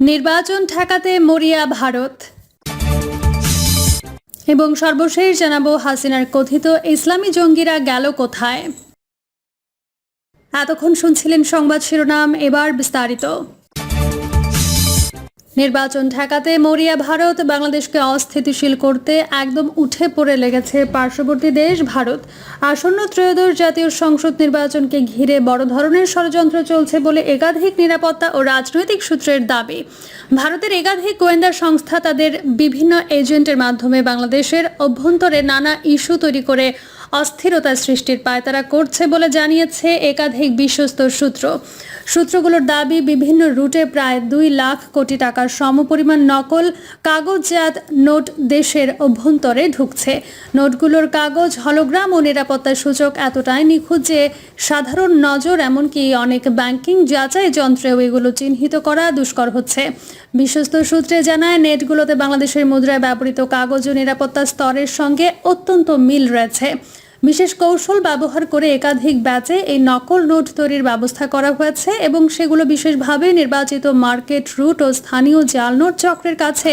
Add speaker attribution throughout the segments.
Speaker 1: নির্বাচন ঠেকাতে মরিয়া ভারত। এবং সর্বশেষ জানাব হাসিনার কথিত ইসলামী জঙ্গিরা গেল কোথায়। এতক্ষণ শুনছিলেন সংবাদ শিরোনাম, এবার বিস্তারিত। নির্বাচন ঠেকাতে মরিয়া ভারত বাংলাদেশকে অস্থিতিশীল করতে একদম উঠে পড়ে লেগেছে পার্শ্ববর্তী দেশ ভারত। আসন্ন ত্রয়োদশ জাতীয় সংসদ নির্বাচনকে ঘিরে বড় ধরনের ষড়যন্ত্র চলছে বলে একাধিক নিরাপত্তা ও রাজনৈতিক সূত্রের দাবি। ভারতের একাধিক গোয়েন্দা সংস্থা তাদের বিভিন্ন এজেন্টের মাধ্যমে বাংলাদেশের অভ্যন্তরে নানা ইস্যু তৈরি করে অস্থিরতা সৃষ্টির পায়তারা করছে বলে জানিয়েছে একাধিক বিশ্বস্ত সূত্র। সূত্রগুলোর দাবি, বিভিন্ন রুটে প্রায় দুই লাখ কোটি টাকার সমপরিমাণ নকল কাগজজাত নোট দেশের অভ্যন্তরে ঢুকছে। নোটগুলোর কাগজ, হলোগ্রাম ও নিরাপত্তা সূচক এতটাই নিখুঁত যে সাধারণ নজর, এমনকি অনেক ব্যাংকিং যাচাই যন্ত্রেও এগুলো চিহ্নিত করা দুষ্কর হচ্ছে। বিশ্বস্ত সূত্রে জানায়, নেটগুলোতে বাংলাদেশের মুদ্রায় ব্যবহৃত কাগজ ও নিরাপত্তা স্তরের সঙ্গে অত্যন্ত মিল রয়েছে। বিশেষ কৌশল ব্যবহার করে একাধিক ব্যাচে এই নকল নোট তৈরির ব্যবস্থা করা হয়েছে এবং সেগুলো বিশেষভাবে নির্বাচিত মার্কেট রুট ও স্থানীয় জাল নোট চক্রের কাছে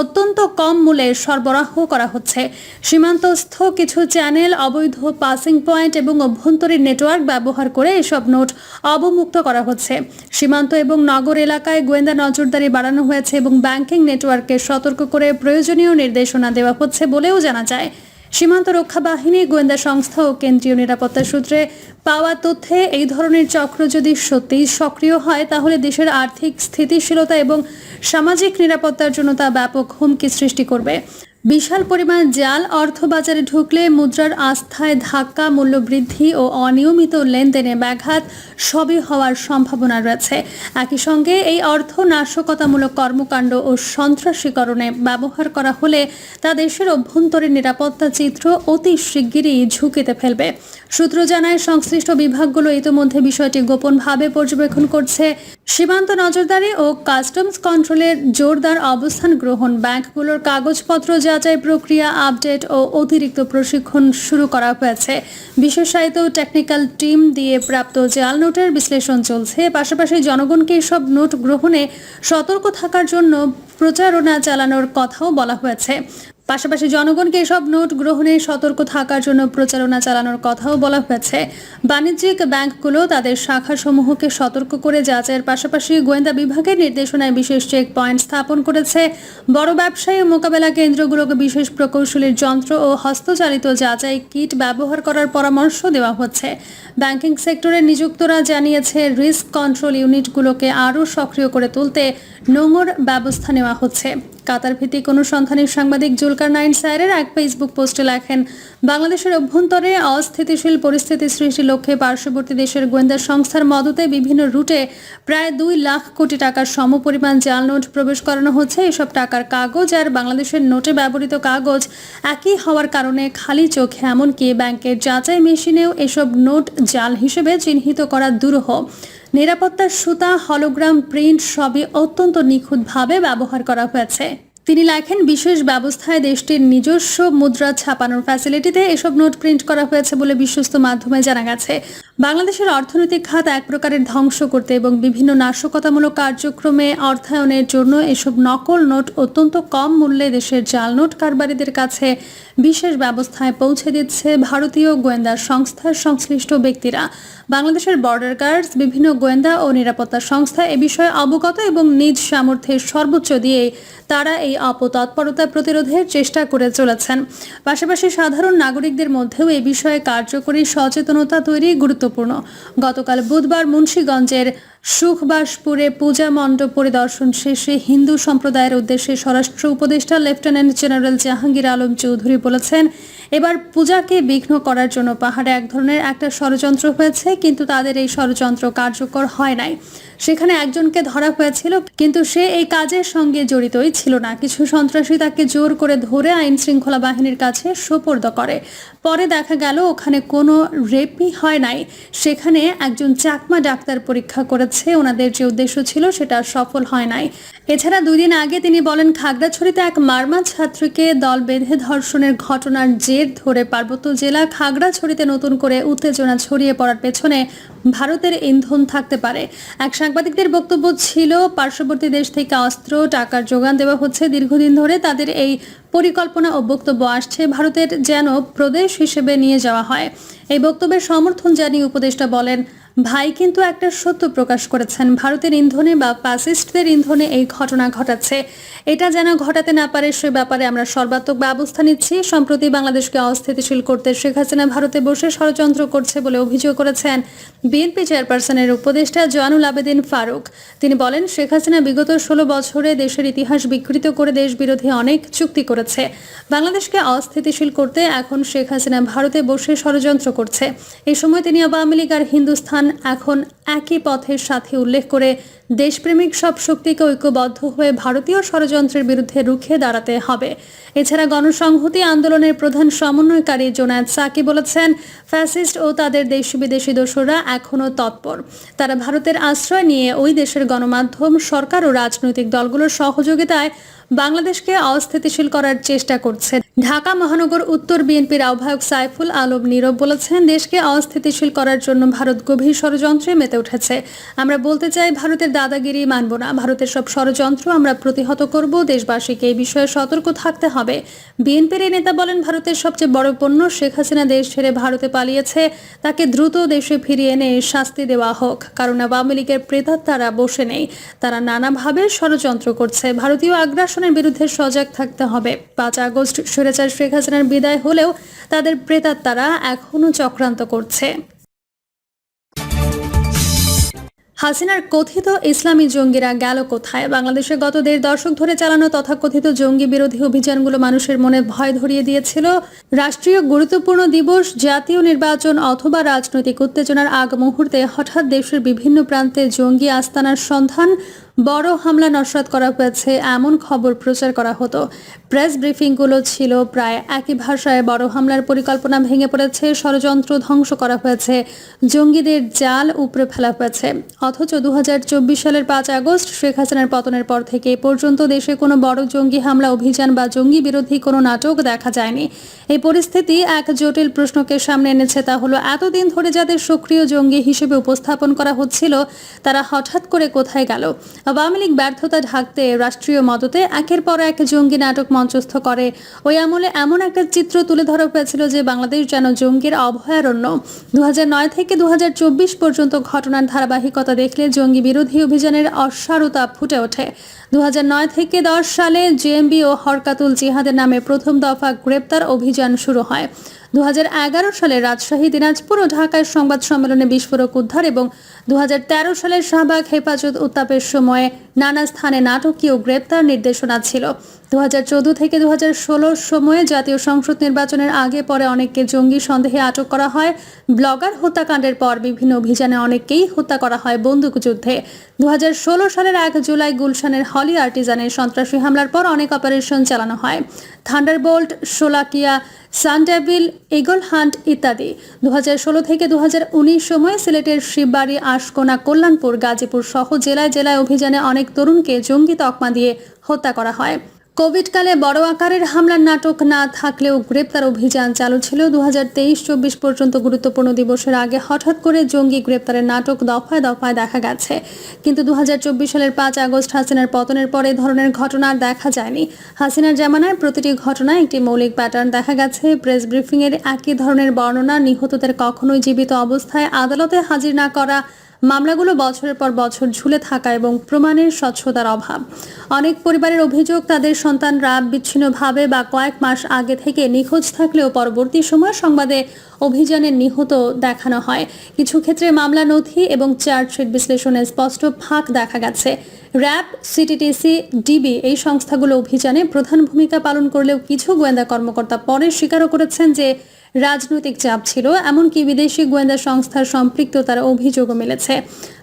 Speaker 1: অত্যন্ত কম মূল্যে সরবরাহ করা হচ্ছে। সীমান্তস্থ কিছু চ্যানেল, অবৈধ পাসিং পয়েন্ট এবং অভ্যন্তরীণ নেটওয়ার্ক ব্যবহার করে এসব নোট অবমুক্ত করা হচ্ছে। সীমান্ত এবং নগর এলাকায় গোয়েন্দা নজরদারি বাড়ানো হয়েছে এবং ব্যাংকিং নেটওয়ার্ককে সতর্ক করে প্রয়োজনীয় নির্দেশনা দেওয়া হচ্ছে বলেও জানা যায়। সীমান্ত রক্ষা বাহিনী, গোয়েন্দা সংস্থা ও কেন্দ্রীয় নিরাপত্তা সূত্রে পাওয়া তথ্যে এই ধরনের চক্র যদি সত্যিই সক্রিয় হয়, তাহলে দেশের আর্থিক স্থিতিশীলতা এবং সামাজিক নিরাপত্তার জন্য তা ব্যাপক হুমকি সৃষ্টি করবে। বিশাল পরিমাণ জাল অর্থ বাজারে ঢুকলে মুদ্রার আস্থায় ধাক্কা মূল্য বৃদ্ধি ও অনিয়মিত লেনদেনে ব্যাঘাত সবই হওয়ার সম্ভাবনা রয়েছে। একই সঙ্গে এই অর্থ নাশকতামূলক কর্মকাণ্ড ও সন্ত্রাসীকরণে ব্যবহার করা হলে তা দেশের অভ্যন্তরীণ নিরাপত্তা চিত্র অতি শিগগিরই ঝুঁকিতে ফেলবে। সূত্র জানায়, সংশ্লিষ্ট বিভাগগুলো ইতিমধ্যে বিষয়টি গোপনভাবে পর্যবেক্ষণ করছে। সীমান্ত নজরদারি ও কাস্টমস কন্ট্রোলের জোরদার অবস্থান গ্রহণ ব্যাংকগুলোর কাগজপত্র যাচাই প্রক্রিয়া, আপডেট ও অতিরিক্ত প্রশিক্ষণ শুরু করা হয়েছে। বিশেষায়িত টেকনিক্যাল টিম দিয়ে প্রাপ্ত জাল নোটের বিশ্লেষণ চলছে। পাশাপাশি জনগণকে সব নোট গ্রহণে সতর্ক থাকার জন্য প্রচারণা চালানোর কথাও বলা হয়েছে। পাশাপাশি জনগণকে এসব নোট গ্রহণে সতর্ক থাকার জন্য প্রচারণা চালানোর কথাও বলা হয়েছে। বাণিজ্যিক ব্যাংকগুলো তাদের শাখাসমূহকে সতর্ক করে যাচাইয়ের পাশাপাশি গোয়েন্দা বিভাগের নির্দেশনায় বিশেষ চেক পয়েন্ট স্থাপন করেছে। বড় ব্যবসায়ী মোকাবেলা কেন্দ্রগুলোকে বিশেষ প্রকৌশলীর যন্ত্র ও হস্তচালিত যাচাই কিট ব্যবহার করার পরামর্শ দেওয়া হচ্ছে। ব্যাংকিং সেক্টরে নিযুক্তরা জানিয়েছে, রিস্ক কন্ট্রোল ইউনিটগুলোকে আরও সক্রিয় করে তুলতে নোংর ব্যবস্থা নেওয়া হচ্ছে। কাতার ভিত্তিক অনুসন্ধানী সাংবাদিক জুলকার নাইন স্যারের এক ফেসবুক পোস্টে লেখেন, বাংলাদেশের অভ্যন্তরে অস্থিতিশীল পরিস্থিতি সৃষ্টির লক্ষ্যে পার্শ্ববর্তী দেশের গোয়েন্দা সংস্থার মদতে বিভিন্ন রুটে প্রায় দুই লাখ কোটি টাকার সমপরিমাণ জাল নোট প্রবেশ করানো হচ্ছে। এসব টাকার কাগজ আর বাংলাদেশের নোটে ব্যবহৃত কাগজ একই হওয়ার কারণে খালি চোখে, এমনকি ব্যাংকের যাচাই মেশিনেও এসব নোট জাল হিসেবে চিহ্নিত করা দুরূহ। নিরাপত্তার সুতা, হলোগ্রাম, প্রিন্ট সবই অত্যন্ত নিখুঁতভাবে ব্যবহার করা হয়েছে। তিনি লেখেন, বিশেষ ব্যবস্থায় দেশটির নিজস্ব মুদ্রা ছাপানোর ফ্যাসিলিটিতে এসব নোট প্রিন্ট করা হয়েছে বলে বিশ্বস্ত মাধ্যমে জানা গেছে। বাংলাদেশের অর্থনৈতিক খাত এক প্রকারের ধ্বংস করতে এবং বিভিন্ন নাশকতামূলক কার্যক্রমে অর্থায়নের জন্য এসব নকল নোট অত্যন্ত কম মূল্যে দেশের জাল নোট কারবারিদের কাছে বিশেষ ব্যবস্থায় পৌঁছে দিচ্ছে ভারতীয় গোয়েন্দা সংস্থার সংশ্লিষ্ট ব্যক্তিরা। বাংলাদেশের বর্ডার গার্ডস বিভিন্ন গোয়েন্দা ও নিরাপত্তা সংস্থা এ বিষয়ে অবগত এবং নিজ সামর্থ্যের সর্বোচ্চ দিয়ে তারা এই অপতৎপরতা প্রতিরোধের চেষ্টা করে চলেছেন। পাশাপাশি সাধারণ নাগরিকদের মধ্যেও এ বিষয়ে কার্যকরী সচেতনতা তৈরি গুরুত্বপূর্ণ। গতকাল বুধবার মুন্সীগঞ্জের সুখবাসপুরে পূজা মণ্ডপ পরিদর্শন শেষে হিন্দু সম্প্রদায়ের উদ্দেশ্যে স্বরাষ্ট্র উপদেষ্টা লেফটেন্যান্ট জেনারেল জাহাঙ্গীর আলম চৌধুরী বলেছেন, এবার পূজাকে বিঘ্ন করার জন্য পাহাড়ে এক ধরনের একটা ষড়যন্ত্র হয়েছে, কিন্তু তাদের এই ষড়যন্ত্র কার্যকর হয় নাই। সেখানে একজনকে ধরা হয়েছিল, কিন্তু সে এই কাজের সঙ্গে জড়িতই ছিল না। কিছু সন্ত্রাসী তাকে জোর করে ধরে আইন শৃঙ্খলা বাহিনীর কাছে সোপর্দ করে। পরে দেখা গেল, ওখানে কোনো রেপই হয় নাই। সেখানে একজন চাকমা ডাক্তার পরীক্ষা করেছে ওনাদের যে উদ্দেশ্য ছিল সেটা সফল হয় নাই। এছাড়া দুই দিন আগে তিনি বলেন, খাগড়াছড়িতে এক মারমা ছাত্রীকে দল বেঁধে ধর্ষণের ঘটনার জের ধরে পার্বত্য জেলা খাগড়াছড়িতে নতুন করে উত্তেজনা ছড়িয়ে পড়ার পেছনে ভারতের ইন্ধন থাকতে পারে। এক সাংবাদিকদের বক্তব্য ছিল, পার্শ্ববর্তী দেশ থেকে অস্ত্র, টাকার যোগান দেওয়া হচ্ছে। দীর্ঘদিন ধরে তাদের এই পরিকল্পনা ও বক্তব্য আসছে। ভারতের যেন প্রদেশ হিসেবে নিয়ে যাওয়া হয়। এই বক্তব্যের সমর্থন জানিয়ে উপদেষ্টা বলেন ভাই কিন্তু একটা সত্য প্রকাশ করেছেন। ভারতের ইন্ধনে বা ফ্যাসিস্টদের ইন্ধনে এই ঘটনা ঘটাচ্ছে। এটা যেন ঘটাতে না পারে সে ব্যাপারে আমরা সর্বাত্মক ব্যবস্থা নিচ্ছি। সম্প্রতি বাংলাদেশকে অস্থিতিশীল করতে শেখ হাসিনা ভারতে বসে ষড়যন্ত্র করছে বলে অভিযোগ করেছেন বিএনপি চেয়ারপারসনের উপদেষ্টা জয়নুল আবেদিন ফারুক। তিনি বলেন, শেখ হাসিনা বিগত ষোলো বছরে দেশের ইতিহাস বিকৃত করে দেশ বিরোধী অনেক চুক্তি করেছে। বাংলাদেশকে অস্থিতিশীল করতে এখন শেখ হাসিনা ভারতে বসে ষড়যন্ত্র করছে। এই সময় তিনি আওয়ামী লীগ আর হিন্দুস্থান এখন একই পথের সাথে উল্লেখ করে দেশপ্রেমিক সব শক্তিকে ঐক্যবদ্ধ হয়ে ভারতীয় ষড়যন্ত্রের বিরুদ্ধে রুখে দাঁড়াতে হবে। এছাড়া গণসংহতি আন্দোলনের প্রধান সমন্বয়কারী জোনায়েদ সাকি বলেছেন, ফ্যাসিস্ট ও তাদের দেশ বিদেশি দোসররা এখনও তৎপর। তারা ভারতের আশ্রয় নিয়ে ওই দেশের গণমাধ্যম, সরকার ও রাজনৈতিক দলগুলোর সহযোগিতায় বাংলাদেশকে অস্থিতিশীল করার চেষ্টা করছে। ঢাকা মহানগর উত্তর বিএনপির আহ্বায়ক সাইফুল আলম নীরব বলেছেন, দেশকে অস্থিতিশীল করার জন্য ভারত গভীর ষড়যন্ত্রে মেতে উঠেছে। আমরা বলতে চাই, ভারতের দাদাগিরি মানব না। ভারতের সব ষড়যন্ত্র আমরা প্রতিহত করব। দেশবাসীকে এই বিষয়ে সতর্ক থাকতে হবে। বিএনপির এই নেতা বলেন, ভারতের সবচেয়ে বড় পণ্য শেখ হাসিনা দেশ ছেড়ে ভারতে পালিয়েছে। তাকে দ্রুত দেশে ফিরিয়ে এনে শাস্তি দেওয়া হোক। কারণ আওয়ামী লীগের প্রেতাত্মারা বসে নেই। তারা নানাভাবে ষড়যন্ত্র করছে। ভারতীয় আগ্রাসনের বিরুদ্ধে সজাগ থাকতে হবে। পাঁচ আগস্ট স্বৈরাচার শেখ হাসিনার বিদায় হলেও তাদের প্রেতাত্মারা এখনও চক্রান্ত করছে। হাসিনার কথিত ইসলামী জঙ্গিরা গেল কোথায়? বাংলাদেশে গত দেড় দশক ধরে চালানো তথাকথিত জঙ্গি বিরোধী অভিযানগুলো মানুষের মনে ভয় ধরিয়ে দিয়েছিল। রাষ্ট্রীয় গুরুত্বপূর্ণ দিবস, জাতীয় নির্বাচন অথবা রাজনৈতিক উত্তেজনার আগ মুহূর্তে হঠাৎ দেশের বিভিন্ন প্রান্তে জঙ্গি আস্তানার সন্ধান বড় হামলা নস্বাত করা হয়েছে, এমন খবর প্রচার করা হতো। প্রেস ব্রিফিংগুলো ছিল প্রায় একই ভাষায়। বড় হামলার পরিকল্পনা ভেঙে পড়েছে, ষড়যন্ত্র ধ্বংস করা হয়েছে, জঙ্গিদের জাল উপড়ে ফেলা হয়েছে। অথচ দুহাজার চব্বিশ সালের পাঁচ আগস্ট শেখ হাসিনার পতনের পর থেকে পর্যন্ত দেশে কোনো বড় জঙ্গি হামলা, অভিযান বা জঙ্গি বিরোধী কোনো নাটক দেখা যায়নি। এই পরিস্থিতি এক জটিল প্রশ্নকে সামনে এনেছে। তা হলো, এতদিন ধরে যাদের সক্রিয় জঙ্গি হিসেবে উপস্থাপন করা হচ্ছিল, তারা হঠাৎ করে কোথায় গেল? আওয়ামী লীগ ব্যর্থতা ঢাকতে রাষ্ট্রীয় মদতে একের পর এক জঙ্গি নাটক মঞ্চস্থ করে। ওই আমলে এমন একটা চিত্র তুলে ধরা হয়েছিল যে বাংলাদেশ যেন জঙ্গির অভয়ারণ্য। দু হাজার নয় থেকে দু হাজার চব্বিশ পর্যন্ত ঘটনার ধারাবাহিকতা দেখলে জঙ্গি বিরোধী অভিযানের অসারতা ফুটে ওঠে। দু হাজার নয় থেকে দশ সালে জেএমবি ও হরকাতুল জিহাদের নামে প্রথম দফা গ্রেপ্তার অভিযান শুরু হয়। দু হাজার এগারো সালে রাজশাহী, দিনাজপুর ও ঢাকায় সংবাদ সম্মেলনে বিস্ফোরক উদ্ধার এবং দু সালের শাহবাগ, হেফাজত উত্তাপের সময়ে নানা স্থানে নাটকীয় গ্রেপ্তার নির্দেশনা ছিল। দু হাজার চোদ্দ থেকে দু হাজার ষোলো সময়ে জাতীয় সংসদ নির্বাচনের আগে পরে অনেককে জঙ্গি সন্দেহে আটক করা হয়। ব্লগার হত্যাকাণ্ডের পর বিভিন্ন অভিযানে অনেককেই হত্যা করা হয় বন্দুকযুদ্ধে দু হাজার ষোলো সালের এক জুলাই গুলশানের হলি আর্টিজানের সন্ত্রাসী হামলার পর অনেক অপারেশন চালানো হয়। Thunderbolt Sholakia sun devil, eagle hunt ইত্যাদি। দু হাজার ষোলো থেকে দু হাজার উনিশ সময়ে সিলেটের শিববাড়ি, আশকোনা, কল্যাণপুর, গাজীপুর সহ জেলায় জেলায় অভিযানে অনেক তরুণকে জঙ্গি তকমা দিয়ে হত্যা করা হয়। কোভিডকালে বড় আকারের হামলার নাটক না থাকলেও গ্রেপ্তার অভিযান চালু ছিল দু হাজার চব্বিশ পর্যন্ত গুরুত্বপূর্ণ দিবসের আগে। হঠাৎ করে জঙ্গি গ্রেপ্তারের নাটক দফায় দফায় দেখা গেছে। কিন্তু দু সালের পাঁচ আগস্ট হাসিনার পতনের পরে ধরনের ঘটনা দেখা যায়নি। হাসিনার জামানায় প্রতিটি ঘটনায় একটি মৌলিক প্যাটার্ন দেখা গেছে। প্রেস ব্রিফিংয়ের একই ধরনের বর্ণনা নিহতদের কখনোই জীবিত অবস্থায় আদালতে হাজির না করা মামলাগুলো বছরের পর বছর ঝুলে থাকা এবং প্রমাণের স্বচ্ছতার অভাব। অনেক পরিবারের অভিযোগ, তাদের সন্তানরা বিচ্ছিন্নভাবে বা কয়েক মাস আগে থেকে নিখোঁজ থাকলেও পরবর্তী সময় সংবাদে অভিযানের নিহত দেখানো হয়। কিছু ক্ষেত্রে মামলা নথি এবং চার্জশিট বিশ্লেষণে স্পষ্ট ফাঁক দেখা গেছে। র্যাব, সিটিটিসি, ডিবি এই সংস্থাগুলো অভিযানে প্রধান ভূমিকা পালন করলেও কিছু গোয়েন্দা কর্মকর্তা পরে স্বীকারও করেছেন যে রাজনৈতিক চাপ ছিল, এমনকি বিদেশি গোয়েন্দা সংস্থার সম্পৃক্ত সম্পৃক্ততার অভিযোগও মিলেছে।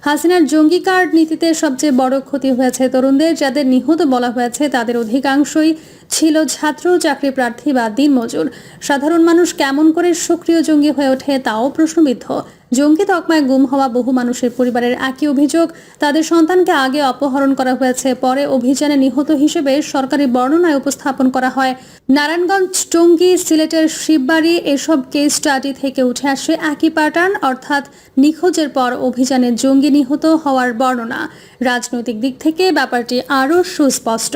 Speaker 1: হাসিনার জঙ্গি কার্ড নীতিতে সবচেয়ে বড় ক্ষতি হয়েছে তরুণদের, যাদের নিহত বলা হয়েছে তাদের অধিকাংশই ছিল ছাত্র, চাকরি প্রার্থী বা দিনমজুর। সাধারণ মানুষ কেমন করে সক্রিয় জঙ্গি হয়ে ওঠে তাও প্রশ্নবিদ্ধ। জঙ্গি তকমায় গুম হওয়া বহু মানুষের পরিবারের একই অভিযোগ। তাদের সন্তানকে আগে অপহরণ করা হয়েছে, পরে অভিযানে নিহত হিসেবে সরকারি বর্ণনায় উপস্থাপন করা হয়। নারায়ণগঞ্জ টঙ্গী সিলেটের শিববাড়ি এসব কেস স্টাডি থেকে উঠে আসে একই প্যাটার্ন অর্থাৎ নিখোঁজের পর অভিযানে জঙ্গি নিহত হওয়ার বর্ণনা। রাজনৈতিক দিক থেকে ব্যাপারটি আরও সুস্পষ্ট।